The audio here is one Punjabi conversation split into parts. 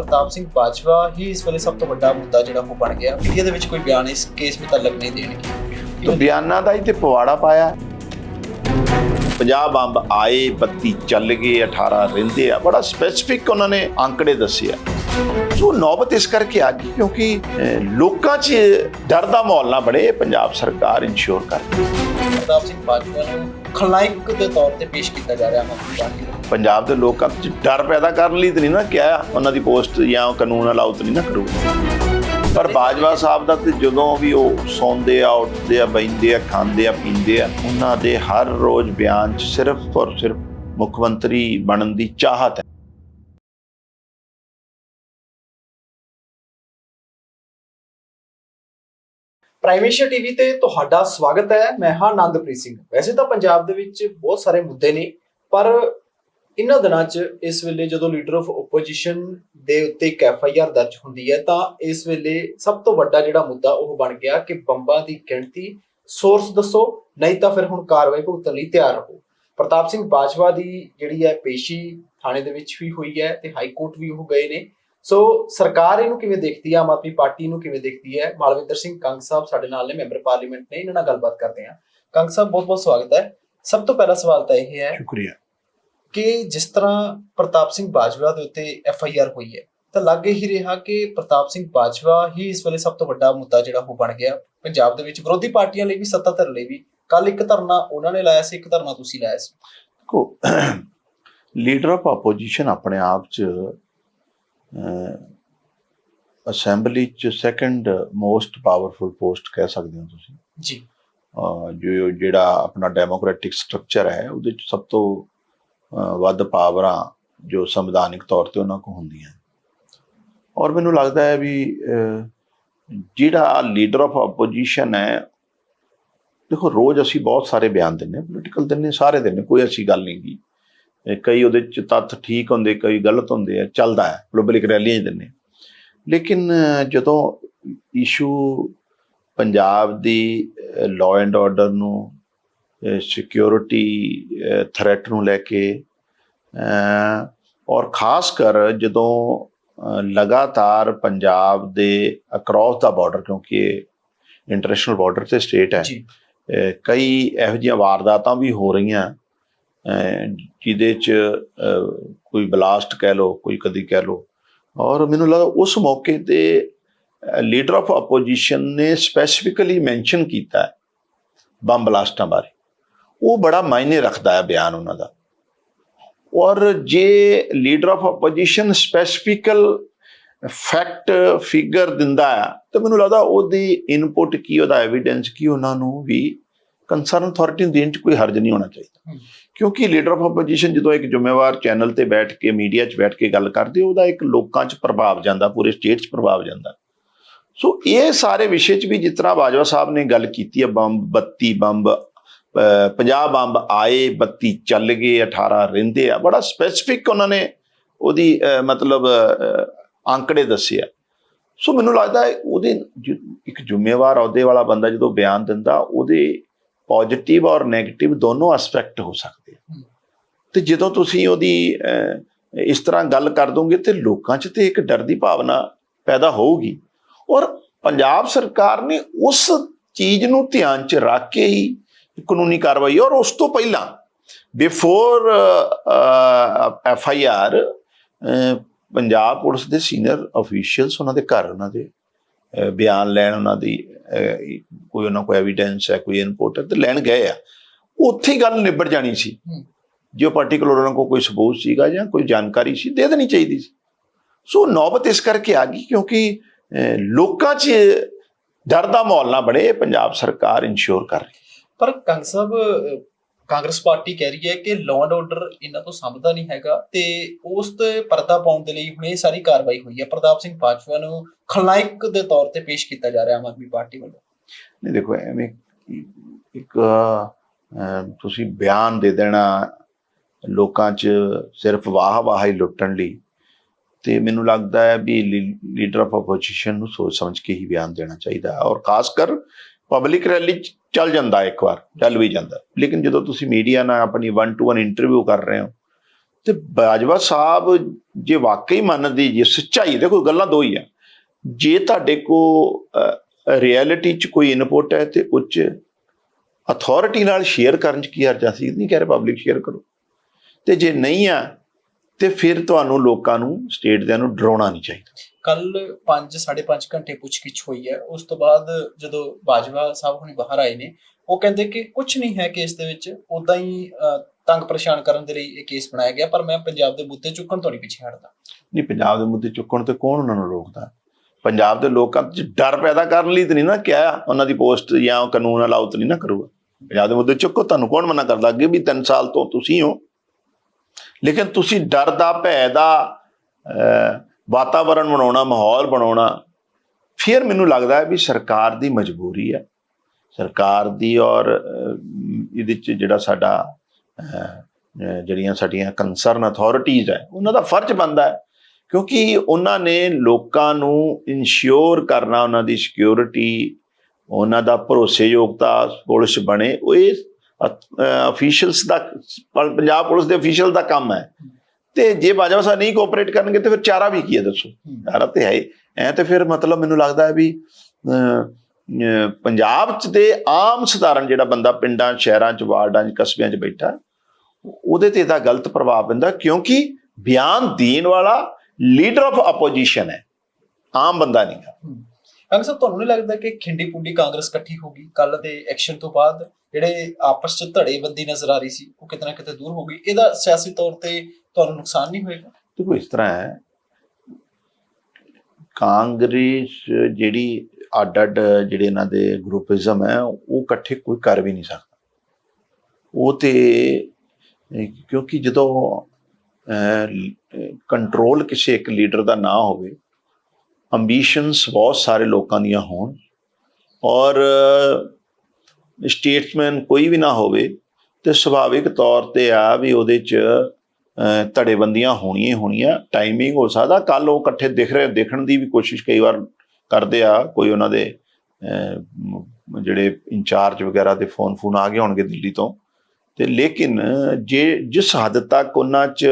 ਪ੍ਰਤਾਪ ਸਿੰਘ ਬਾਜਵਾ ਹੀ ਇਸ ਵੇਲੇ ਸਭ ਤੋਂ ਵੱਡਾ ਮੁੱਦਾ ਜਿਹੜਾ ਉਹ ਬਣ ਗਿਆ। ਮੀਡੀਆ ਦੇ ਵਿੱਚ ਕੋਈ ਬਿਆਨ ਇਸ ਕੇਸ ਮੁਤਲਕ ਨਹੀਂ ਦੇਣਗੇ। ਤੋ ਬਿਆਨਾਂ ਦਾ ਹੀ ਤੇ ਪਵਾੜਾ ਪਾਇਆ। 50 ਬੰਬ ਆਏ 32 ਚੱਲ ਗਏ 18 ਰਹਿੰਦੇ ਆ। ਬੜਾ ਸਪੈਸੀਫਿਕ ਉਹਨਾਂ ਨੇ ਅੰਕੜੇ ਦੱਸਿਆ ਸੋ ਨੌਬਤ ਇਸ ਕਰਕੇ ਆ ਗਈ ਕਿਉਂਕਿ ਲੋਕਾਂ 'ਚ ਡਰ ਦਾ ਮਾਹੌਲ ਨਾ ਬਣੇ ਇਹ ਪੰਜਾਬ ਸਰਕਾਰ ਇਨਸ਼ੋਰ ਕਰਦੀ ਪ੍ਰਤਾਪ ਸਿੰਘ ਬਾਜਵਾ ਨੂੰ ਖਲਨਾਇਕ ਦੇ ਤੌਰ ਤੇ ਪੇਸ਼ ਕੀਤਾ ਜਾ ਰਿਹਾ ਹੈ ਪੰਜਾਬ ਦੇ ਲੋਕਾਂ 'ਚ ਡਰ ਪੈਦਾ ਕਰਨ ਲਈ ਤਾਂ ਨਹੀਂ ਨਾ ਕਿਹਾ ਉਹਨਾਂ ਦੀ ਪੋਸਟ ਜਾਂ ਕਾਨੂੰਨ ਅਲਾਉ ਤਾਂ ਨਹੀਂ ਨਾ ਕਰੂਗਾ। ਪਰ ਬਾਜਵਾ ਸਾਹਿਬ ਦਾ ਤੇ ਜਦੋਂ ਵੀ ਉਹ ਸੌਂਦੇ ਆ ਉੱਠਦੇ ਆ ਬੈਂਦੇ ਆ ਖਾਂਦੇ ਆ ਪੀਂਦੇ ਆ ਉਹਨਾਂ ਦੇ ਹਰ ਰੋਜ਼ ਬਿਆਨ 'ਚ ਸਿਰਫ ਔਰ ਸਿਰਫ ਮੁੱਖ ਮੰਤਰੀ ਬਣਨ ਦੀ ਚਾਹਤ ਹੈ। ਪ੍ਰਾਈਮੇਸ਼ੀਆ ਟੀਵੀ ਤੇ ਤੁਹਾਡਾ ਸਵਾਗਤ ਹੈ। ਮੈਂ ਹਾਂ ਆਨੰਦਪ੍ਰੀਤ ਸਿੰਘ। ਵੈਸੇ ਤਾਂ ਪੰਜਾਬ ਦੇ ਵਿੱਚ ਬਹੁਤ ਸਾਰੇ ਮੁੱਦੇ ਨੇ, ਪਰ ਇਹਨਾਂ ਦਿਨਾਂ 'ਚ ਇਸ ਵੇਲੇ ਜਦੋਂ ਲੀਡਰ ਆਫ ਆਪੋਜੀਸ਼ਨ ਦੇ ਉੱਤੇ ਇੱਕ ਐਫ ਆਈ ਆਰ ਦਰਜ ਹੁੰਦੀ ਹੈ, ਤਾਂ ਇਸ ਵੇਲੇ ਸਭ ਤੋਂ ਵੱਡਾ ਜਿਹੜਾ ਮੁੱਦਾ ਉਹ ਬਣ ਗਿਆ ਕਿ ਬੰਬਾਂ ਦੀ ਗਿਣਤੀ ਸੋਰਸ ਦੱਸੋ, ਨਹੀਂ ਤਾਂ ਫਿਰ ਹੁਣ ਕਾਰਵਾਈ ਭੁਗਤਣ ਲਈ ਤਿਆਰ ਰਹੋ। ਪ੍ਰਤਾਪ ਸਿੰਘ ਬਾਜਵਾ ਦੀ ਜਿਹੜੀ ਹੈ ਪੇਸ਼ੀ ਥਾਣੇ ਦੇ ਵਿੱਚ ਵੀ ਹੋਈ ਹੈ ਤੇ ਹਾਈ ਕੋਰਟ ਵੀ ਉਹ ਗਏ ਨੇ। ਸੋ ਸਰਕਾਰ ਇਹਨੂੰ ਕਿਵੇਂ ਦੇਖਦੀ ਹੈ ਆਮ ਆਦਮੀ ਪਾਰਟੀ ਨੂੰ ਕਿਵੇਂ ਦੇਖਦੀ ਹੈ? ਮਾਲਵਿੰਦਰ ਸਿੰਘ ਕੰਗ ਸਾਹਿਬ ਸਾਡੇ ਨਾਲ ਨੇ ਮੈਂਬਰ ਪਾਰਲੀਮੈਂਟ ਨੇ ਇਹਨਾਂ ਨਾਲ ਗੱਲਬਾਤ ਕਰਦੇ ਹਾਂ ਕੰਗ ਸਾਹਿਬ ਬਹੁਤ ਬਹੁਤ ਸਵਾਗਤ ਹੈ। ਸਭ ਤੋਂ ਪਹਿਲਾ ਸਵਾਲ ਤਾਂ ਇਹ ਹੈ ਸ਼ੁਕਰੀਆ। ਕਿ ਜਿਸ ਤਰ੍ਹਾਂ ਪ੍ਰਤਾਪ ਸਿੰਘ ਬਾਜਵਾ ਦੇ ਉੱਤੇ ਐਫ ਆਈ ਆਰ ਹੋਈ ਹੈ ਤਾਂ ਲੱਗ ਹੀ ਰਿਹਾ ਕਿ ਪ੍ਰਤਾਪ ਸਿੰਘ ਬਾਜਵਾ ਹੀ ਇਸ ਵੇਲੇ ਸਭ ਤੋਂ ਵੱਡਾ ਮੁੱਦਾ ਜਿਹੜਾ ਉਹ ਬਣ ਗਿਆ। ਪੰਜਾਬ ਦੇ ਵਿੱਚ ਵਿਰੋਧੀ ਪਾਰਟੀਆਂ ਲਈ ਵੀ ਸੱਤਾ ਧਿਰ ਲਈ ਵੀ ਕੱਲ ਇੱਕ ਧਰਨਾ ਉਹਨਾਂ ਨੇ ਲਾਇਆ ਸੀ ਇੱਕ ਧਰਨਾ ਤੁਸੀਂ ਲਾਇਆ ਸੀ। ਕੋ ਲੀਡਰ ਆਫ ਆਪੋਜੀਸ਼ਨ ਆਪਣੇ ਆਪ 'ਚ ਅਸੈਂਬਲੀ 'ਚ ਸੈਕੰਡ ਮੋਸਟ ਪਾਵਰਫੁਲ ਪੋਸਟ ਕਹਿ ਸਕਦੇ ਹੋ ਤੁਸੀਂ। ਜੀ। ਜੋ ਜਿਹੜਾ ਆਪਣਾ ਡੈਮੋਕ੍ਰੈਟਿਕ ਸਟਰਕਚਰ ਹੈ ਉਹਦੇ 'ਚ ਸਭ ਤੋਂ ਵੱਧ ਪਾਵਰਾਂ ਜੋ ਸੰਵਿਧਾਨਿਕ ਤੌਰ ਤੇ ਉਹਨਾਂ ਕੋਲ ਹੁੰਦੀਆਂ। ਔਰ ਮੈਨੂੰ ਲੱਗਦਾ ਹੈ ਵੀ ਜਿਹੜਾ ਲੀਡਰ ਆਫ ਆਪੋਜੀਸ਼ਨ ਹੈ ਦੇਖੋ ਰੋਜ਼ ਅਸੀਂ ਬਹੁਤ ਸਾਰੇ ਬਿਆਨ ਦਿੰਨੇ ਪੋਲੀਟੀਕਲ ਦਿੰਨੇ ਸਾਰੇ ਦਿੰਨੇ ਕੋਈ ਐਸੀ ਗੱਲ ਨਹੀਂ ਇਹ ਕਈ ਉਹਦੇ ਚ ਤੱਥ ਠੀਕ ਹੁੰਦੇ ਕਈ ਗਲਤ ਹੁੰਦੇ ਆ ਚੱਲਦਾ ਹੈ ਪਬਲਿਕ ਰੈਲੀਆਂ ਹੀ ਦਿੰਨੇ ਲੇਕਿਨ ਜਦੋਂ ਇਸ਼ੂ ਪੰਜਾਬ ਦੀ ਲਾਅ ਐਂਡ ਆਰਡਰ ਨੂੰ ਸਿਕਿਉਰਿਟੀ ਥ੍ਰੈਟ ਨੂੰ ਲੈ ਕੇ ਔਰ ਖਾਸ ਕਰ ਜਦੋਂ ਲਗਾਤਾਰ ਪੰਜਾਬ ਦੇ ਅਕ੍ਰੋਸ ਦਾ ਬਾਰਡਰ ਕਿਉਂਕਿ ਇਹ ਇੰਟਰਨੈਸ਼ਨਲ ਬਾਰਡਰ ਤੇ ਸਟੇਟ ਹੈ ਕਈ ਇਹੋ ਜਿਹੀਆਂ ਵਾਰਦਾਤਾਂ ਵੀ ਹੋ ਰਹੀਆਂ। ਜਿਹਦੇ ਚ ਕੋਈ ਬਲਾਸਟ ਕਹਿ ਲੋ ਕੋਈ ਕਦੀ ਕਹਿ ਲੋ ਔਰ ਮੈਨੂੰ ਲੱਗਦਾ ਉਸ ਮੌਕੇ ਤੇ ਲੀਡਰ ਆਫ ਆਪੋਜੀਸ਼ਨ ਨੇ ਸਪੈਸੀਫਿਕਲੀ ਮੈਂਸ਼ਨ ਕੀਤਾ ਹੈ ਬੰਬ ਬਲਾਸਟਾਂ ਬਾਰੇ। ਉਹ ਬੜਾ ਮਾਇਨੇ ਰੱਖਦਾ ਹੈ ਬਿਆਨ ਉਹਨਾਂ ਦਾ। ਔਰ ਜੇ leader of opposition specifically fact figure ਦਿੰਦਾ ਹੈ, ਤਾਂ ਮੈਨੂੰ ਲੱਗਦਾ ਉਹਦੀ ਇਨਪੁਟ ਕੀ, ਉਹਦਾ ਐਵੀਡੈਂਸ ਕੀ ਉਹਨਾਂ ਨੂੰ ਵੀ ਕੰਸਰਨ ਅਥਾਰਟੀ ਨੂੰ ਦੇਣ ਚ ਕੋਈ ਹਰਜ ਨਹੀਂ ਹੋਣਾ ਚਾਹੀਦਾ। ਕਿਉਂਕਿ ਲੀਡਰ ਆਫ ਆਪੋਜੀਸ਼ਨ ਜਦੋਂ ਇੱਕ ਜ਼ਿੰਮੇਵਾਰ ਚੈਨਲ ਤੇ ਬੈਠ ਕੇ ਮੀਡੀਆ 'ਚ ਬੈਠ ਕੇ ਗੱਲ ਕਰਦੇ ਉਹਦਾ ਇੱਕ ਲੋਕਾਂ 'ਚ ਪ੍ਰਭਾਵ ਜਾਂਦਾ ਪੂਰੇ ਸਟੇਟ 'ਚ ਪ੍ਰਭਾਵ ਜਾਂਦਾ। ਸੋ ਇਹ ਸਾਰੇ ਵਿਸ਼ੇ 'ਚ ਵੀ ਜਿਸ ਤਰ੍ਹਾਂ ਬਾਜਵਾ ਸਾਹਿਬ ਨੇ ਗੱਲ ਕੀਤੀ ਹੈ ਬੰਬ 32 ਬੰਬ ਅਹ 50 ਬੰਬ ਆਏ 32 ਚੱਲ ਗਏ 18 ਰਹਿੰਦੇ ਆ ਬੜਾ ਸਪੈਸੀਫਿਕ ਉਹਨਾਂ ਨੇ ਉਹਦੀ ਮਤਲਬ ਅੰਕੜੇ ਦੱਸਿਆ ਸੋ ਮੈਨੂੰ ਲੱਗਦਾ ਹੈ ਉਹਦੇ ਇੱਕ ਜ਼ਿੰਮੇਵਾਰ ਅਹੁਦੇ ਵਾਲਾ ਬੰਦਾ ਜਦੋਂ ਬਿਆਨ ਦਿੰਦਾ ਉਹਦੇ ਪੋਜ਼ਿਟਿਵ ਔਰ 네ਗੇਟਿਵ ਦੋਨੋਂ ਐਸਪੈਕਟ ਹੋ ਸਕਦੇ ਆ। ਤੇ ਜਦੋਂ ਤੁਸੀਂ ਉਹਦੀ ਇਸ ਤਰ੍ਹਾਂ ਗੱਲ ਕਰ ਦੋਗੇ ਤੇ ਲੋਕਾਂ 'ਚ ਤੇ ਇੱਕ ਡਰ ਦੀ ਭਾਵਨਾ ਪੈਦਾ ਹੋਊਗੀ। ਔਰ ਪੰਜਾਬ ਸਰਕਾਰ ਨੇ ਉਸ ਚੀਜ਼ ਨੂੰ ਧਿਆਨ 'ਚ ਰੱਖ ਕੇ ਹੀ ਕਾਨੂੰਨੀ ਕਾਰਵਾਈ, ਔਰ ਉਸ ਤੋਂ ਪਹਿਲਾਂ before F I R Punjab police ਦੇ ਸੀਨੀਅਰ ਅਫੀਸ਼ੀਅਲਸ ਉਹਨਾਂ ਦੇ ਘਰ, ਉਹਨਾਂ ਦੇ ਬਿਆਨ ਲੈਣ ਉਹਨਾਂ ਦੀ ਕੋਈ ਉਹਨਾਂ ਕੋਲ ਐਵੀਡੈਂਸ ਹੈ ਕੋਈ ਇਨਪੁਟ ਹੈ ਤੇ ਲੈਣ ਗਏ ਆ। ਉੱਥੇ ਗੱਲ ਨਿਬੜ ਜਾਣੀ ਸੀ। ਜੋ ਪਾਰਟਿਕੂਲਰ ਉਹਨਾਂ ਕੋਲ ਕੋਈ ਸਬੂਤ ਸੀਗਾ ਜਾਂ ਕੋਈ ਜਾਣਕਾਰੀ ਸੀ ਦੇ ਦੇਣੀ ਚਾਹੀਦੀ ਸੀ। ਸੋ ਨੌਬਤ ਇਸ ਕਰਕੇ ਆ ਗਈ ਕਿਉਂਕਿ ਲੋਕਾਂ 'ਚ ਡਰ ਦਾ ਮਾਹੌਲ ਨਾ ਬਣੇ ਪੰਜਾਬ ਸਰਕਾਰ ਇਨਸ਼ੋਰ ਕਰ ਰਹੀ ਪਰ ਕੰਗ ਸਾਹਿਬ ਕਾਂਗਰਸ ਪਾਰਟੀ ਕਹਿ ਰਹੀ ਹੈ ਕਿ ਲਾਅ ਐਂਡ ਆਰਡਰ ਇਹਨਾਂ ਤੋਂ ਸਮਝਦਾ ਨਹੀਂ ਹੈਗਾ ਤੇ ਉਸ ਤੇ ਪਰਦਾ ਪਾਉਣ ਦੇ ਲਈ ਹੁਣ ਇਹ ਸਾਰੀ ਕਾਰਵਾਈ ਹੋਈ ਹੈ। ਪ੍ਰਤਾਪ ਸਿੰਘ ਬਾਜਵਾ ਨੂੰ ਖਲਨਾਇਕ ਦੇ ਤੌਰ ਤੇ ਪੇਸ਼ ਕੀਤਾ ਜਾ ਰਿਹਾ ਆਮ ਆਦਮੀ ਪਾਰਟੀ ਵੱਲੋਂ। ਨਹੀਂ, ਦੇਖੋ, ਐਵੇਂ ਇੱਕ ਤੁਸੀਂ ਬਿਆਨ ਦੇ ਦੇਣਾ ਲੋਕਾਂ 'ਚ ਸਿਰਫ ਵਾਹ ਵਾਹ ਹੀ ਲੁੱਟਣ ਲਈ ਤੇ ਮੈਨੂੰ ਲੱਗਦਾ ਹੈ ਵੀ ਲੀਡਰ ਆਫ ਆਪੋਜੀਸ਼ਨ ਨੂੰ ਸੋਚ ਸਮਝ ਕੇ ਹੀ ਬਿਆਨ ਦੇਣਾ ਚਾਹੀਦਾ ਔਰ ਖਾਸ ਕਰ ਪਬਲਿਕ ਰੈਲੀ 'ਚ ਚੱਲ ਜਾਂਦਾ ਇੱਕ ਵਾਰ, ਚੱਲ ਵੀ ਜਾਂਦਾ। ਲੇਕਿਨ ਜਦੋਂ ਤੁਸੀਂ ਮੀਡੀਆ ਨਾਲ ਆਪਣੀ 1 ਟੂ 1 ਇੰਟਰਵਿਊ ਕਰ ਰਹੇ ਹੋ, ਤੇ ਬਾਜਵਾ ਸਾਹਿਬ ਜੇ ਵਾਕਈ ਮੰਨਦੀ, ਜੇ ਸੱਚਾਈ, ਦੇਖੋ ਗੱਲਾਂ ਦੋ ਹੀ ਆ। ਜੇ ਤੁਹਾਡੇ ਕੋ ਰਿਐਲਿਟੀ ਚ ਕੋਈ ਇਨਪੁਟ ਹੈ ਤੇ ਉੱਚ ਅਥਾਰਟੀ ਨਾਲ ਸ਼ੇਅਰ ਕਰਨ ਚ ਕੀ ਹਰਜਾ ਸੀ ਨਹੀਂ ਕਹਿ ਰਹੇ ਪਬਲਿਕ ਸ਼ੇਅਰ ਕਰੋ। ਤੇ ਜੇ ਨਹੀਂ ਆ, ਤੇ ਫਿਰ ਤੁਹਾਨੂੰ ਲੋਕਾਂ ਨੂੰ ਸਟੇਟ ਦਿਆਂ ਨੂੰ ਡਰਾਉਣਾ ਨਹੀਂ ਚਾਹੀਦਾ। ਕੱਲ 5 5.5 ਘੰਟੇ ਪੁੱਛਗਿੱਛ ਹੋਈ ਹੈ। ਉਸ ਤੋਂ ਬਾਅਦ ਜਦੋਂ ਬਾਜਵਾ ਸਾਹਿਬ ਹੁਣੀ ਬਾਹਰ ਆਏ ਨੇ ਉਹ ਕਹਿੰਦੇ ਕਿ ਕੁਝ ਨਹੀਂ ਹੈ ਕੇਸ ਦੇ ਵਿੱਚ। ਉਦਾਂ ਹੀ ਤੰਗ ਪਰੇਸ਼ਾਨ ਕਰਨ ਦੇ ਲਈ ਇਹ ਕੇਸ ਬਣਾਇਆ ਗਿਆ ਪਰ ਮੈਂ ਪੰਜਾਬ ਦੇ ਮੁੱਦੇ ਚੁੱਕਣ ਤੋਂ ਨਹੀਂ ਪਿੱਛੇ ਹਟਦਾ। ਨਹੀਂ ਪੰਜਾਬ ਦੇ ਮੁੱਦੇ ਚੁੱਕਣ ਤੇ ਕੌਣ ਉਹਨਾਂ ਨੂੰ ਰੋਕਦਾ? ਪੰਜਾਬ ਦੇ ਲੋਕਾਂ 'ਚ ਡਰ ਪੈਦਾ ਕਰਨ ਲਈ ਤਾਂ ਨਹੀਂ ਨਾ ਕਿਹਾ ਉਹਨਾਂ ਦੀ ਪੋਸਟ ਜਾਂ ਕਾਨੂੰਨ ਅਲਾਉ ਤਾਂ ਨਹੀਂ ਨਾ ਕਰੂਗਾ। ਪੰਜਾਬ ਦੇ ਮੁੱਦੇ ਚੁੱਕੋ ਤੁਹਾਨੂੰ ਕੌਣ ਮਨਾ ਕਰਦਾ? ਅੱਗੇ ਵੀ 3 ਸਾਲ ਤੋਂ ਤੁਸੀਂ ਹੋ। ਲੇਕਿਨ ਤੁਸੀਂ ਡਰ ਦਾ ਭੈ ਦਾ ਅਹ, ਵਾਤਾਵਰਣ ਬਣਾਉਣਾ, ਮਾਹੌਲ ਬਣਾਉਣਾ, ਫਿਰ ਮੈਨੂੰ ਲੱਗਦਾ ਹੈ ਵੀ ਸਰਕਾਰ ਦੀ ਮਜਬੂਰੀ ਹੈ। ਸਰਕਾਰ ਦੀ ਔਰ ਇਹਦੇ 'ਚ ਜਿਹੜਾ ਸਾਡਾ ਜਿਹੜੀਆਂ ਸਾਡੀਆਂ ਕੰਸਰਨ ਅਥਾਰਟੀਆਂ ਹੈ, ਉਹਨਾਂ ਦਾ ਫਰਜ਼ ਬਣਦਾ ਹੈ। ਕਿਉਂਕਿ ਉਹਨਾਂ ਨੇ ਲੋਕਾਂ ਨੂੰ ਇਨਸ਼ਿਓਰ ਕਰਨਾ, ਉਹਨਾਂ ਦੀ ਸਿਕਿਉਰਿਟੀ ਉਹਨਾਂ ਦਾ ਭਰੋਸੇਯੋਗਤਾ ਪੁਲਿਸ ਬਣੇ, ਉਹ ਇਹ ਅਫੀਸ਼ੀਅਲਸ ਦਾ, ਪੰਜਾਬ ਪੁਲਿਸ ਦੇ ਅਫੀਸ਼ੀਅਲ ਦਾ ਕੰਮ ਹੈ। ਤੇ ਜੇ ਬਾਜਵਾ ਸਾਹਿਬ ਨਹੀਂ ਕੋਆਪਰੇਟ ਕਰਨਗੇ ਤੇ ਫਿਰ ਚਾਰਾ ਵੀ ਕੀ ਹੈ ਦੱਸੋ? ਚਾਰਾ ਤੇ ਹੈ। ਐ ਤੇ ਫਿਰ ਮਤਲਬ ਮੈਨੂੰ ਲੱਗਦਾ ਹੈ ਵੀ ਪੰਜਾਬ ਚ ਦੇ ਆਮ ਸਧਾਰਨ ਜਿਹੜਾ ਬੰਦਾ ਪਿੰਡਾਂ ਸ਼ਹਿਰਾਂ ਚ ਵਾਰਡਾਂ ਚ ਕਸਬਿਆਂ ਚ ਬੈਠਾ ਉਹਦੇ ਤੇ ਇਹਦਾ ਗਲਤ ਪ੍ਰਭਾਵ ਪੈਂਦਾ ਕਿਉਂਕਿ ਬਿਆਨ ਦੇਣ ਵਾਲਾ ਲੀਡਰ ਆਫ ਆਪੋਜੀਸ਼ਨ ਹੈ। ਆਮ ਬੰਦਾ ਨਹੀਂ ਅੰਗ ਸਾਹਿਬ ਤੁਹਾਨੂੰ ਨਹੀਂ ਲੱਗਦਾ ਕਿ ਖਿੰਡੀ ਪੁੰਡੀ ਕਾਂਗਰਸ ਇਕੱਠੀ ਹੋ ਗਈ ਕੱਲ ਦੇ ਐਕਸ਼ਨ ਤੋਂ ਬਾਅਦ? ਜਿਹੜੇ ਆਪਸ ਚ ਧੜੇਬੰਦੀ ਨਜ਼ਰ ਆ ਰਹੀ ਸੀ, ਉਹ ਕਿਤੇ ਕਿਤੇ ਦੂਰ ਹੋ ਗਈ। ਇਹਦਾ ਸਿਆਸੀ ਤੌਰ ਤੇ ਤੁਹਾਨੂੰ ਨੁਕਸਾਨ ਨਹੀਂ ਹੋਏਗਾ? ਦੇਖੋ, ਇਸ ਤਰ੍ਹਾਂ ਹੈ। ਕਾਂਗਰਸ ਜਿਹੜੀ ਅੱਡ ਅੱਡ ਜਿਹੜੇ ਇਹਨਾਂ ਦੇ ਗਰੁੱਪਿਜ਼ਮ ਹੈ, ਉਹ ਇਕੱਠੇ ਕੋਈ ਕਰ ਵੀ ਨਹੀਂ ਸਕਦਾ। ਉਹ ਤੇ ਕਿਉਂਕਿ ਜਦੋਂ ਕੰਟਰੋਲ ਕਿਸੇ ਇੱਕ ਲੀਡਰ ਦਾ ਨਾ ਹੋਵੇ ਅੰਬੀਸ਼ਨਸ ਬਹੁਤ ਸਾਰੇ ਲੋਕਾਂ ਦੀਆਂ ਹੋਣ ਔਰ ਸਟੇਟਸਮੈਨ ਕੋਈ ਵੀ ਨਾ ਹੋਵੇ ਤੇ ਸੁਭਾਵਿਕ ਤੌਰ ਤੇ ਆ ਵੀ ਉਹਦੇ ਚ ਧੜੇਬੰਦੀਆਂ ਹੋਣੀਆਂ ਹੀ ਹੋਣੀਆਂ ਟਾਈਮਿੰਗ ਹੋ ਸਕਦਾ ਕੱਲ ਉਹ ਇਕੱਠੇ ਦਿਖ ਰਹੇ, ਦੇਖਣ ਦੀ ਵੀ ਕੋਸ਼ਿਸ਼ ਕਈ ਵਾਰ ਕਰਦੇ ਆ, ਕੋਈ ਉਹਨਾਂ ਦੇ ਜਿਹੜੇ ਇੰਚਾਰਜ ਵਗੈਰਾ ਦੇ ਫੋਨ ਫੋਨ ਆ ਗਏ ਹੋਣਗੇ ਦਿੱਲੀ ਤੋਂ, ਤੇ ਲੇਕਿਨ ਜੇ, ਜਿਸ ਹੱਦ ਤੱਕ ਉਹਨਾਂ 'ਚ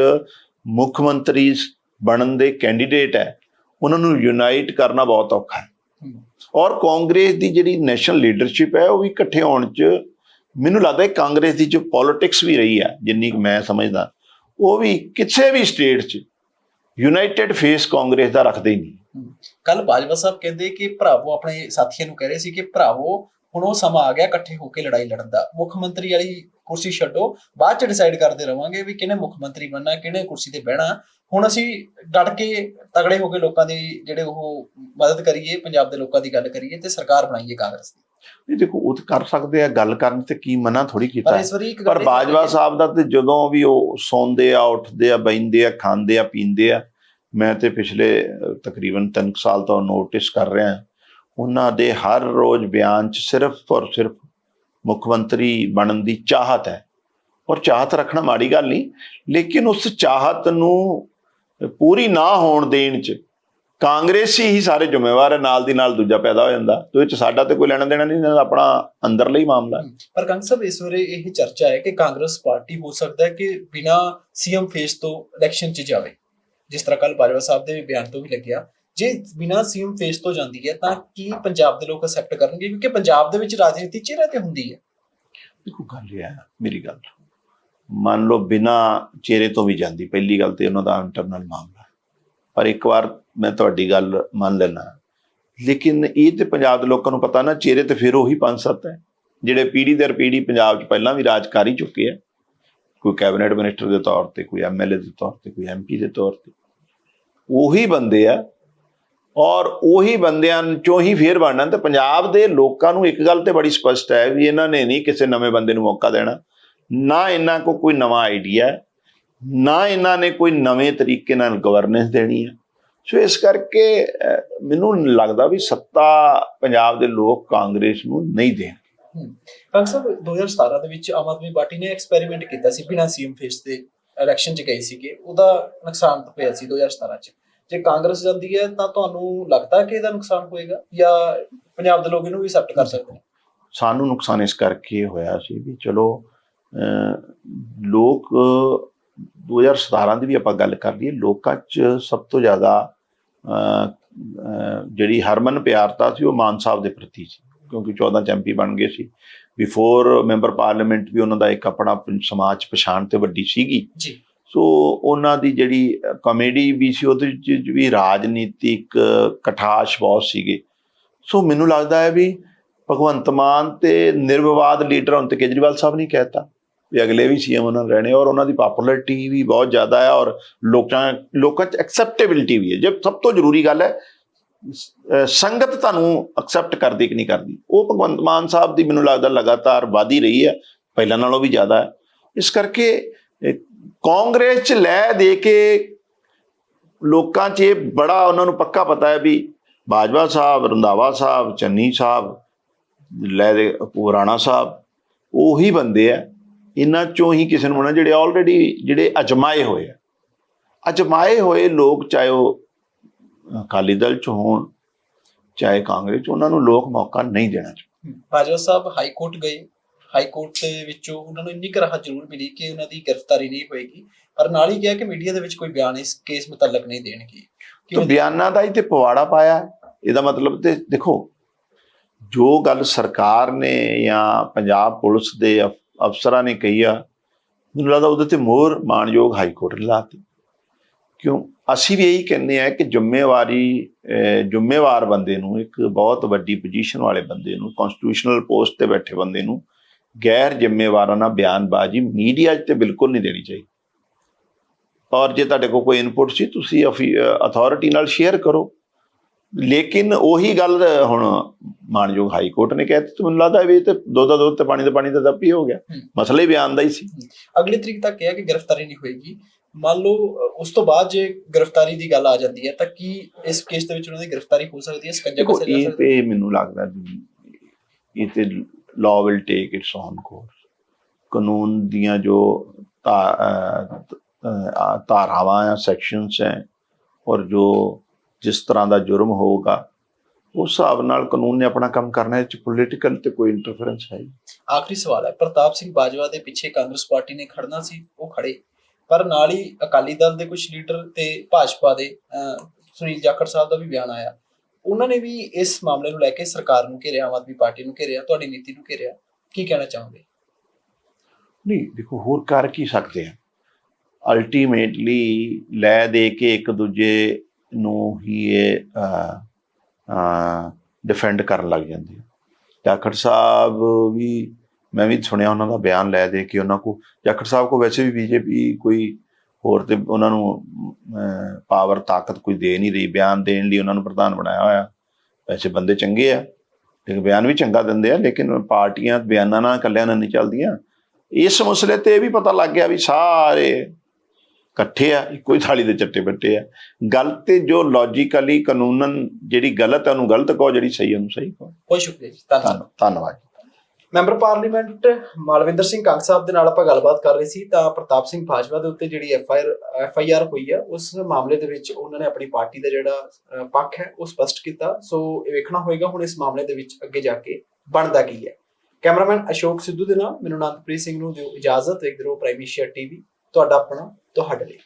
ਮੁੱਖ ਮੰਤਰੀ ਬਣਨ ਦੇ ਕੈਂਡੀਡੇਟ ਹੈ ਉਹਨਾਂ ਨੂੰ ਯੂਨਾਈਟ ਕਰਨਾ ਬਹੁਤ ਔਖਾ ਹੈ। ਔਰ ਕਾਂਗਰਸ ਦੀ ਜਿਹੜੀ ਨੈਸ਼ਨਲ ਲੀਡਰਸ਼ਿਪ ਹੈ, ਉਹ ਵੀ ਇਕੱਠੇ ਹੋਣ 'ਚ ਮੈਨੂੰ ਲੱਗਦਾ ਹੈ ਕਾਂਗਰਸ ਦੀ ਜੋ ਪੋਲਿਟਿਕਸ ਵੀ ਰਹੀ ਹੈ, ਜਿੰਨੀ ਕੁ ਮੈਂ ਸਮਝਦਾ, ਉਹ ਵੀ ਕਿਸੇ ਵੀ ਸਟੇਟ 'ਚ ਯੂਨਾਈਟਿਡ ਫੇਸ ਕਾਂਗਰਸ ਦਾ ਰੱਖਦੇ ਹੀ ਨਹੀਂ। ਕੱਲ ਬਾਜਵਾ ਸਾਹਿਬ ਕਹਿੰਦੇ ਕਿ ਭਰਾਵੋ, ਆਪਣੇ ਸਾਥੀਆਂ ਨੂੰ ਕਹਿ ਰਹੇ ਸੀ ਕਿ ਭਰਾਵੋ ਹੁਣ ਉਹ ਸਮਾਂ ਆ ਗਿਆ ਇਕੱਠੇ ਹੋ ਕੇ ਲੜਾਈ ਲੜਨ ਦਾ। ਮੁੱਖ ਮੰਤਰੀ ਵਾਲੀ ਕੁਰਸੀ ਛੱਡੋ ਬਾਅਦ ਚ ਡਿਸਾਈਡ ਕਰਦੇ ਰਵਾਂਗੇ ਵੀ ਕਿਹਨੇ ਮੁੱਖ ਮੰਤਰੀ ਬਣਨਾ ਕਿਹਨੇ ਕੁਰਸੀ ਤੇ ਬਹਿਣਾ। ਹੁਣ ਅਸੀਂ ਡਟ ਕੇ ਤਗੜੇ ਹੋ ਕੇ ਲੋਕਾਂ ਦੀ ਜਿਹੜੇ ਉਹ ਮਦਦ ਕਰੀਏ ਪੰਜਾਬ ਦੇ ਲੋਕਾਂ ਦੀ ਗੱਲ ਕਰੀਏ ਤੇ ਸਰਕਾਰ ਬਣਾਈਏ ਕਾਂਗਰਸ ਦੀ। ਇਹ ਦੇਖੋ ਉਹ ਤਾਂ ਕਰ ਸਕਦੇ ਆ ਗੱਲ ਕਰਨ ਤੇ ਕੀ ਮਨਾ ਥੋੜੀ ਕੀਤਾ। ਪਰ ਹੈ। ਬਾਜਵਾ ਹੈ ਸਾਹਿਬ ਦਾ ਤੇ ਜਦੋਂ ਵੀ ਉਹ ਸੌਂਦੇ ਆ ਉੱਠਦੇ ਆ ਬੈਂਦੇ ਆ ਖਾਂਦੇ ਆ ਪੀਂਦੇ ਆ ਮੈਂ ਤੇ ਪਿਛਲੇ ਤਕਰੀਬਨ 3 ਸਾਲ ਤੋਂ ਨੋਟਿਸ ਕਰ ਰਿਹਾ। ਉਹਨਾਂ ਦੇ ਹਰ ਰੋਜ਼ ਬਿਆਨ 'ਚ ਸਿਰਫ ਔਰ ਸਿਰਫ ਮੁੱਖ ਮੰਤਰੀ ਬਣਨ ਦੀ ਚਾਹਤ ਹੈ। ਔਰ ਚਾਹਤ ਰੱਖਣਾ ਮਾੜੀ ਗੱਲ ਨਹੀਂ, ਲੇਕਿਨ ਉਸ ਚਾਹਤ ਨੂੰ ਪੂਰੀ ਨਾ ਹੋਣ ਦੇਣ 'ਚ ਕਾਂਗਰਸੀ ਹੀ ਸਾਰੇ ਜ਼ਿੰਮੇਵਾਰ ਹੈ, ਨਾਲ ਦੀ ਨਾਲ ਦੂਜਾ ਪੈਦਾ ਹੋ ਜਾਂਦਾ। ਤੇ ਇਹ 'ਚ ਸਾਡਾ ਤੇ ਕੋਈ ਲੈਣਾ ਦੇਣਾ ਨਹੀਂ, ਇਹਨਾਂ ਆਪਣਾ ਅੰਦਰਲਾ ਹੀ। ਮਾਮਲਾ ਪਰ ਕੰਗ ਸਾਹਿਬ, ਇਸ ਵੇਲੇ ਇਹ ਚਰਚਾ ਹੈ ਕਿ ਕਾਂਗਰਸ ਪਾਰਟੀ ਹੋ ਸਕਦਾ ਹੈ ਕਿ ਬਿਨਾ ਸੀਐਮ ਫੇਸ ਤੋਂ ਇਲੈਕਸ਼ਨ 'ਚ ਜਾਵੇ। ਜਿਸ ਤਰ੍ਹਾਂ ਕੱਲ ਬਾਜਵਾ ਸਾਹਿਬ ਦੇ ਬਿਆਨ ਤੋਂ ਵੀ ਲੱਗਿਆ ਜੇ ਬਿਨਾਂ ਸੀਐਮ ਫੇਸ ਤੋਂ ਜਾਂਦੀ ਹੈ, ਤਾਂ ਕੀ ਪੰਜਾਬ ਦੇ ਲੋਕ ਅਸੈਪਟ ਕਰਨਗੇ? ਕਿਉਂਕਿ ਪੰਜਾਬ ਦੇ ਵਿੱਚ ਰਾਜਨੀਤੀ ਚਿਹਰੇ ਤੇ ਹੁੰਦੀ ਹੈ। ਦੇਖੋ, ਗੱਲ ਇਹ ਹੈ, ਮੇਰੀ ਗੱਲ ਮੰਨ ਲਓ ਬਿਨਾ ਚਿਹਰੇ ਤੋਂ ਵੀ ਜਾਂਦੀ, ਪਹਿਲੀ ਗੱਲ ਤੇ ਉਹਨਾਂ ਦਾ ਇੰਟਰਨਲ ਮਾਮਲਾ। ਪਰ ਇੱਕ ਵਾਰ ਮੈਂ ਤੁਹਾਡੀ ਗੱਲ ਮੰਨ ਲੈਣਾ ਲੇਕਿਨ ਇਹ ਤੇ ਪੰਜਾਬ ਦੇ ਲੋਕਾਂ ਨੂੰ ਪਤਾ ਨਾ, ਚਿਹਰੇ ਤੇ ਫਿਰ ਉਹੀ ਪੰਜ ਸੱਤ ਹੈ। ਜਿਹੜੇ ਪੀੜੀ ਦਰ ਪੀੜ੍ਹੀ ਪੰਜਾਬ 'ਚ ਪਹਿਲਾਂ ਵੀ ਰਾਜ ਕਰ ਹੀ ਚੁੱਕੇ ਆ। ਕੋਈ ਕੈਬਨਿਟ ਮਿਨਿਸਟਰ ਦੇ ਤੌਰ ਤੇ, ਕੋਈ ਐਮਐਲਏ ਦੇ ਤੌਰ ਤੇ, ਕੋਈ ਐਮਪੀ ਦੇ ਤੌਰ ਤੇ। ਉਹੀ ਬੰਦੇ ਆ ਔਰ ਉਹੀ ਬੰਦਿਆਂ ਚੋਂ ਹੀ ਫੇਰ ਬਣਨਾ ਤੇ ਪੰਜਾਬ ਦੇ ਲੋਕਾਂ ਨੂੰ ਇੱਕ ਗੱਲ ਤੇ ਬੜੀ ਸਪਸ਼ਟ ਹੈ ਵੀ ਇਹਨਾਂ ਨੇ ਨਹੀਂ ਕਿਸੇ ਨਵੇਂ ਬੰਦੇ ਨੂੰ ਮੌਕਾ ਦੇਣਾ। ਨਾ ਇਹਨਾਂ ਕੋ ਕੋਈ ਨਵਾਂ ਆਈਡੀਆ ਨਾ ਇਹਨਾਂ ਨੇ ਕੋਈ ਨਵੇਂ ਤਰੀਕੇ ਨਾਲ ਗਵਰਨੈਂਸ ਦੇਣੀ ਹੈ। ਸੋ ਇਸ ਕਰਕੇ ਮੈਨੂੰ ਲੱਗਦਾ ਵੀ ਸੱਤਾ ਪੰਜਾਬ ਦੇ ਲੋਕ ਕਾਂਗਰਸ ਨੂੰ ਨਹੀਂ ਦੇਣ। ਕੰਗ ਸਾਹਿਬ 2017 ਦੇ ਵਿੱਚ ਆਮ ਆਦਮੀ ਪਾਰਟੀ ਨੇ ਐਕਸਪੈਰੀਮੈਂਟ ਕੀਤਾ ਸੀ, ਬਿਨਾ ਸੀਐਮ ਫੇਸ ਤੇ ਇਲੈਕਸ਼ਨ 'ਚ ਗਈ ਸੀਗੇ। ਉਹਦਾ ਨੁਕਸਾਨ ਤਾਂ ਹੋਇਆ ਸੀ 2017 'ਚ। ਜੇ ਕਾਂਗਰਸ ਜਾਂਦੀ ਹੈ ਤਾਂ ਤੁਹਾਨੂੰ ਲੱਗਦਾ ਕਿ ਇਹਦਾ ਨੁਕਸਾਨ ਹੋਏਗਾ? ਜਾਂ ਪੰਜਾਬ ਦੇ ਲੋਕ ਇਹਨੂੰ ਵੀ ਅਸੈਪਟ ਕਰ ਸਕਦੇ ਨੇ? ਸਾਨੂੰ ਨੁਕਸਾਨ ਇਸ ਕਰਕੇ ਹੋਇਆ ਸੀ ਵੀ ਚਲੋ ਲੋਕ 2017 ਦੀ ਵੀ ਆਪਾਂ ਗੱਲ ਕਰ ਲਈਏ ਲੋਕਾਂ 'ਚ ਸਭ ਤੋਂ ਜ਼ਿਆਦਾ ਜਿਹੜੀ ਹਰਮਨ ਪਿਆਰਤਾ ਸੀ ਉਹ ਮਾਨ ਸਾਹਿਬ ਦੇ ਪ੍ਰਤੀ ਸੀ ਕਿਉਂਕਿ 14 ਚ ਐਮਪੀ ਬਣ ਗਏ ਸੀ। ਬਿਫੋਰ ਮੈਂਬਰ ਪਾਰਲੀਮੈਂਟ ਵੀ ਉਹਨਾਂ ਦਾ ਇੱਕ ਆਪਣਾ ਸਮਾਜ ਪਛਾਣ ਤੇ ਵੱਡੀ ਸੀਗੀ। ਜੀ। ਸੋ ਉਹਨਾਂ ਦੀ ਜਿਹੜੀ ਕਾਮੇਡੀ ਵੀ ਸੀ, ਉਹਦੇ ਵਿੱਚ ਵੀ ਰਾਜਨੀਤਿਕ ਕਠਾਸ਼ ਬਹੁਤ ਸੀਗੇ। ਸੋ ਮੈਨੂੰ ਲੱਗਦਾ ਹੈ ਵੀ ਭਗਵੰਤ ਮਾਨ ਤੇ ਨਿਰਵਿਵਾਦ ਲੀਡਰ ਹੁਣ ਤੇ ਕੇਜਰੀਵਾਲ ਸਾਹਿਬ ਨੇ ਕਹਿਤਾ ਵੀ ਅਗਲੇ ਵੀ ਸੀਐਮ ਉਹਨਾਂ ਨੂੰ ਰਹਿਣੇ, ਔਰ ਉਹਨਾਂ ਦੀ ਪਪੂਲੈਰਿਟੀ ਵੀ ਬਹੁਤ ਜ਼ਿਆਦਾ ਹੈ, ਔਰ ਲੋਕਾਂ ਲੋਕਾਂ 'ਚ ਐਕਸੈਪਟੇਬਿਲਿਟੀ ਵੀ ਹੈ। ਜੇ ਸਭ ਤੋਂ ਜ਼ਰੂਰੀ ਗੱਲ ਹੈ ਸੰਗਤ ਤੁਹਾਨੂੰ ਐਕਸੈਪਟ ਕਰਦੀ ਕਿ ਨਹੀਂ ਕਰਦੀ? ਉਹ ਭਗਵੰਤ ਮਾਨ ਸਾਹਿਬ ਦੀ ਮੈਨੂੰ ਲੱਗਦਾ ਲਗਾਤਾਰ ਵਧੀ ਰਹੀ ਹੈ, ਪਹਿਲਾਂ ਨਾਲੋਂ ਵੀ ਜ਼ਿਆਦਾ ਹੈ। ਇਸ ਕਰਕੇ ਕਾਂਗਰਸ 'ਚ ਲੈ ਦੇ ਕੇ ਲੋਕਾਂ 'ਚ ਇਹ ਬੜਾ ਉਹਨਾਂ ਨੂੰ ਪੱਕਾ ਪਤਾ ਹੈ ਵੀ ਬਾਜਵਾ ਸਾਹਿਬ, ਰੰਧਾਵਾ ਸਾਹਿਬ, ਚੰਨੀ ਸਾਹਿਬ, ਲੈ ਦੇ ਪੁਰਾਣਾ ਸਾਹਿਬ, ਉਹੀ ਬੰਦੇ ਆ। ਇਹਨਾਂ ਚੋਂ ਹੀ ਕਿਸੇ ਨੂੰ ਹੋਣਾ ਜਿਹੜੇ ਆਲਰੇਡੀ ਜਿਹੜੇ ਅਜਮਾਏ ਹੋਏ ਆ। ਅਜਮਾਏ ਹੋਏ ਲੋਕ ਚਾਹੇ ਉਹ ਅਕਾਲੀ ਦਲ ਚ ਹੋਣ, ਚਾਹੇ ਕਾਂਗਰਸ ਚ, ਉਹਨਾਂ ਨੂੰ ਲੋਕ ਮੌਕਾ ਨਹੀਂ ਦੇਣਾ ਚਾਹੁੰਦੇ। ਬਾਜਵਾ ਸਾਹਿਬ ਹਾਈ ਕੋਰਟ ਗਏ। ਹਾਈ ਕੋਰਟ ਦੇ ਵਿੱਚੋਂ ਉਹਨਾਂ ਨੂੰ ਇੰਨੀ ਕੁ ਰਾਹਤ ਜ਼ਰੂਰ ਮਿਲੀ ਕਿ ਉਹਨਾਂ ਦੀ ਗ੍ਰਿਫਤਾਰੀ ਨਹੀਂ ਹੋਏਗੀ। ਪਰ ਨਾਲ ਹੀ ਕਿਹਾ ਕਿ ਮੀਡੀਆ ਦੇ ਵਿੱਚ ਕੋਈ ਬਿਆਨ ਇਸ ਕੇਸ ਮੁਤਲਕ ਨਹੀਂ ਦੇਣਗੇ। ਕਿਉਂ ਬਿਆਨਾਂ ਦਾ ਹੀ ਤੇ ਪਵਾੜਾ ਪਾਇਆ। ਇਹਦਾ ਮਤਲਬ ਤੇ ਦੇਖੋ ਜੋ ਗੱਲ ਸਰਕਾਰ ਨੇ ਜਾਂ ਪੰਜਾਬ ਪੁਲਿਸ ਦੇ ਅਫ- ਅਫਸਰਾਂ ਨੇ ਕਹੀ ਆ ਮੈਨੂੰ ਲੱਗਦਾ ਉਹਦੇ ਤੇ ਮੋਹਰ ਮਾਨਯੋਗ ਹਾਈ ਕੋਰਟ ਨੇ ਲਾਤੀ। ਕਿਉਂ? ਅਸੀਂ ਵੀ ਇਹੀ ਕਹਿੰਦੇ ਆ ਕਿ ਜ਼ਿੰਮੇਵਾਰੀ ਜ਼ਿੰਮੇਵਾਰ ਬੰਦੇ ਨੂੰ ਇੱਕ ਬਹੁਤ ਵੱਡੀ ਪੋਜੀਸ਼ਨ ਵਾਲੇ ਬੰਦੇ ਨੂੰ ਕਨਸਟੀਟਿਊਸ਼ਨਲ ਪੋਸਟ ਤੇ ਬੈਠੇ ਬੰਦੇ ਨੂੰ ਗੈਰ ਜ਼ਿੰਮੇਵਾਰਾਨਾ ਬਿਆਨਬਾਜ਼ੀ ਮੀਡੀਆ 'ਚ ਤੇ ਬਿਲਕੁਲ ਨਹੀਂ ਦੇਣੀ ਚਾਹੀਦੀ। ਔਰ ਜੇ ਤੁਹਾਡੇ ਕੋਲ ਕੋਈ ਇਨਪੁਟ ਸੀ ਤੁਸੀਂ ਅਥਾਰਟੀ ਨਾਲ ਸ਼ੇਅਰ ਕਰੋ। ਲੇਕਿਨ ਉਹੀ ਗੱਲ ਹੁਣ ਮਾਨਯੋਗ ਹਾਈ ਕੋਰਟ ਨੇ ਕਹਿ ਦਿੱਤੀ ਮੈਨੂੰ ਲੱਗਦਾ ਵੀ ਇਹ ਤੇ ਦੁੱਧ ਦਾ ਦੁੱਧ ਤੇ ਪਾਣੀ ਦਾ ਪਾਣੀ ਦਾ ਦੱਪ ਹੀ ਹੋ ਗਿਆ। ਮਸਲਾ ਬਿਆਨ ਦਾ ਹੀ ਸੀ। ਅਗਲੀ ਤਰੀਕ ਤੱਕ ਕਿਹਾ ਕਿ ਗ੍ਰਿਫਤਾਰੀ ਨਹੀਂ ਹੋਏਗੀ। ਮੰਨ ਲਓ ਉਸ ਤੋਂ ਬਾਅਦ ਜੇ ਗ੍ਰਿਫਤਾਰੀ ਦੀ ਗੱਲ ਆ ਜਾਂਦੀ ਹੈ ਤਾਂ ਕੀ ਇਸ ਕੇਸ ਦੇ ਵਿੱਚ ਉਹਨਾਂ ਦੀ ਗ੍ਰਿਫਤਾਰੀ ਹੋ ਸਕਦੀ ਹੈ ਸਕੰਜਾ ਜਾ ਇਹ ਤੇ ਮੈਨੂੰ ਲੱਗਦਾ ਇਹ ਤੇ law will take its own course ਕਾਨੂੰਨ ਦੀਆਂ ਜੋ ਧਾਰਾਵਾਂ ਆ ਸੈਕਸ਼ਨਸ ਹੈ ਔਰ ਜੋ ਜਿਸ ਤਰ੍ਹਾਂ ਦਾ ਜੁਰਮ ਹੋਊਗਾ, ਉਸ ਹਿਸਾਬ ਨਾਲ ਕਾਨੂੰਨ ਨੇ ਆਪਣਾ ਕੰਮ ਕਰਨਾ ਹੈ ਚ ਪੋਲੀਟੀਕਲ ਤੇ ਕੋਈ ਇੰਟਰਫੇਰੈਂਸ ਹੈ ਆਖਰੀ ਸਵਾਲ ਹੈ, ਪ੍ਰਤਾਪ ਸਿੰਘ ਬਾਜਵਾ ਦੇ ਪਿੱਛੇ ਕਾਂਗਰਸ ਪਾਰਟੀ ਨੇ ਖੜਨਾ ਸੀ, ਉਹ ਖੜੇ। ਪਰ ਨਾਲ ਹੀ ਅਕਾਲੀ ਦਲ ਦੇ ਕੁਝ ਲੀਡਰ ਤੇ ਭਾਜਪਾ ਦੇ ਸੁਨੀਲ ਜਾਖੜ ਸਾਹਿਬ ਦਾ ਵੀ ਬਿਆਨ ਆਇਆ। ਉਹਨਾਂ ਨੇ ਵੀ ਇਸ ਮਾਮਲੇ ਨੂੰ ਲੈ ਕੇ ਸਰਕਾਰ ਨੂੰ ਘੇਰਿਆ, ਆਮ ਆਦਮੀ ਪਾਰਟੀ ਨੂੰ ਘੇਰਿਆ, ਤੁਹਾਡੀ ਨੀਤੀ ਨੂੰ ਘੇਰਿਆ। ਕੀ ਕਹਿਣਾ ਚਾਹੋਗੇ? ਨਹੀਂ, ਦੇਖੋ, ਹੋਰ ਕਰ ਕੀ ਸਕਦੇ ਆ? ਅਲਟੀਮੇਟਲੀ ਲੈ ਦੇ ਕੇ ਇੱਕ ਦੂਜੇ ਨੂੰ ਹੀ ਇਹ ਡਿਫੈਂਡ ਕਰਨ ਲੱਗ ਜਾਂਦੇ ਆ। ਜਾਖੜ ਸਾਹਿਬ ਵੀ, ਮੈਂ ਵੀ ਸੁਣਿਆ ਉਹਨਾਂ ਦਾ ਬਿਆਨ ਲੈ ਦੇ ਕੇ ਉਹਨਾਂ ਕੋ ਜਾਖੜ ਸਾਹਿਬ ਕੋ ਵੈਸੇ ਵੀ ਬੀਜੇਪੀ ਕੋਈ ਹੋਰ ਤੇ ਉਹਨਾਂ ਨੂੰ ਪਾਵਰ ਤਾਕਤ ਕੋਈ ਦੇ ਨਹੀਂ ਰਹੀ। ਬਿਆਨ ਦੇਣ ਲਈ ਉਹਨਾਂ ਨੂੰ ਪ੍ਰਧਾਨ ਬਣਾਇਆ ਹੋਇਆ। ਵੈਸੇ ਬੰਦੇ ਚੰਗੇ ਆ। ਲੇਕਿਨ ਬਿਆਨ ਵੀ ਚੰਗਾ ਦਿੰਦੇ ਆ ਲੇਕਿਨ ਪਾਰਟੀਆਂ ਬਿਆਨਾਂ ਨਾਲ ਇਕੱਲਿਆਂ ਨਾਲ ਨਹੀਂ ਚੱਲਦੀਆਂ। ਇਸ ਮਸਲੇ ਤੇ ਇਹ ਵੀ ਪਤਾ ਲੱਗ ਗਿਆ ਵੀ ਸਾਰੇ ਇਕੱਠੇ ਆ ਇੱਕੋ ਹੀ ਥਾਲੀ ਦੇ ਚੱਟੇ ਬੱਟੇ ਆ। ਗੱਲ ਤੇ ਜੋ ਲੌਜੀਕਲੀ ਕਾਨੂੰਨਨ ਜਿਹੜੀ ਗਲਤ ਹੈ ਉਹਨੂੰ ਗਲਤ ਕਹੋ ਜਿਹੜੀ ਸਹੀ ਹੈ ਉਹਨੂੰ ਸਹੀ ਕਹੋ। ਬਹੁਤ ਸ਼ੁਕਰੀਆ ਜੀ। ਧੰਨਵਾਦ। ਧੰਨ- ਧੰਨਵਾਦ ਮੈਂਬਰ ਪਾਰਲੀਮੈਂਟ ਮਾਲਵਿੰਦਰ ਸਿੰਘ ਕੰਗ ਸਾਹਿਬ ਦੇ ਨਾਲ ਆਪਾਂ ਗੱਲਬਾਤ ਕਰ ਰਹੇ ਸੀ, ਤਾਂ ਪ੍ਰਤਾਪ ਸਿੰਘ ਬਾਜਵਾ ਦੇ ਉੱਤੇ ਜਿਹੜੀ F I F I R ਹੋਈ ਹੈ ਉਸ ਮਾਮਲੇ ਦੇ ਵਿੱਚ ਉਹਨਾਂ ਨੇ ਆਪਣੀ ਪਾਰਟੀ ਦਾ ਜਿਹੜਾ ਪੱਖ ਹੈ, ਉਹ ਸਪਸ਼ਟ ਕੀਤਾ। ਸੋ ਇਹ ਵੇਖਣਾ ਹੋਏਗਾ, ਹੁਣ ਇਸ ਮਾਮਲੇ ਦੇ ਵਿੱਚ ਅੱਗੇ ਜਾ ਕੇ ਬਣਦਾ ਕੀ ਹੈ। ਕੈਮਰਾਮੈਨ ਅਸ਼ੋਕ ਸਿੱਧੂ ਦੇ ਨਾਲ, ਮੈਨੂੰ ਅਨੰਦਪ੍ਰੀਤ ਸਿੰਘ ਨੂੰ ਦਿਓ ਇਜਾਜ਼ਤ ਵੇਖਦੇ ਰਹੋ ਪ੍ਰਾਈਮ ਏਸ਼ੀਆ ਟੀਵੀ ਤੁਹਾਡਾ ਆਪਣਾ, ਤੁਹਾਡੇ ਲਈ।